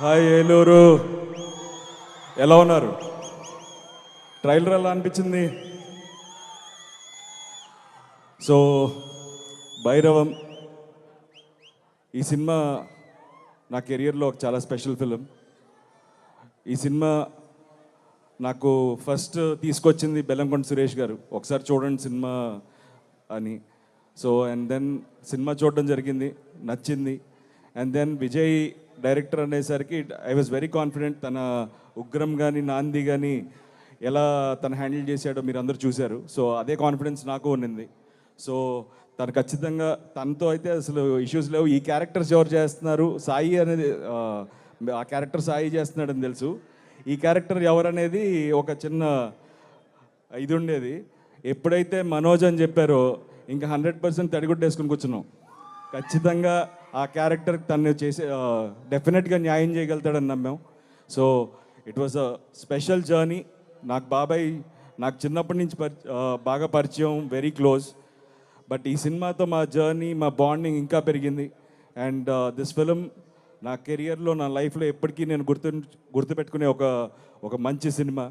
Hi Eluru. ఎలా ఉన్నారు? Trailer ఎలా అనిపించింది? సో భైరవం ఈ సినిమా నా కెరియర్లో ఒక చాలా స్పెషల్ ఫిలిం. ఈ సినిమా నాకు ఫస్ట్ తీసుకొచ్చింది బెల్లంకొండ సురేష్ గారు. ఒకసారి చూడండి సినిమా అని. సో అండ్ దెన్ సినిమా చూడడం జరిగింది నచ్చింది. అండ్ దెన్ విజయ్ డైరెక్టర్ అనేసరికి ఐ వాజ్ వెరీ కాన్ఫిడెంట్ తన ఉగ్రం కానీ నాంది కానీ ఎలా తను హ్యాండిల్ చేశాడో మీరు అందరూ చూశారు. సో అదే కాన్ఫిడెన్స్ నాకు ఉన్నింది. సో తను ఖచ్చితంగా తనతో అయితే అసలు ఇష్యూస్ లేవు. ఈ క్యారెక్టర్స్ ఎవరు చేస్తున్నారు? సాయి అనేది ఆ, క్యారెక్టర్ సాయి చేస్తున్నాడని తెలుసు. ఈ క్యారెక్టర్ ఎవరనేది ఒక చిన్న ఇది ఉండేది. ఎప్పుడైతే మనోజ్ అని చెప్పారో ఇంకా హండ్రెడ్ పర్సెంట్ తడిగుడ్డేసుకుని కూర్చున్నాం. ఖచ్చితంగా ఆ క్యారెక్టర్ తను చేసే డెఫినెట్గా న్యాయం చేయగలుగుతాడని నమ్మాం. So it was a special journey నాకు బాబాయ్ నాకు చిన్నప్పటి నుంచి పరి బాగా పరిచయం వెరీ క్లోజ్ బట్ ఈ సినిమాతో మా జర్నీ మా బాండింగ్ ఇంకా పెరిగింది. అండ్ దిస్ ఫిలిం నా కెరియర్లో నా లైఫ్లో ఎప్పటికీ నేను గుర్తు గుర్తుపెట్టుకునే ఒక ఒక మంచి సినిమా.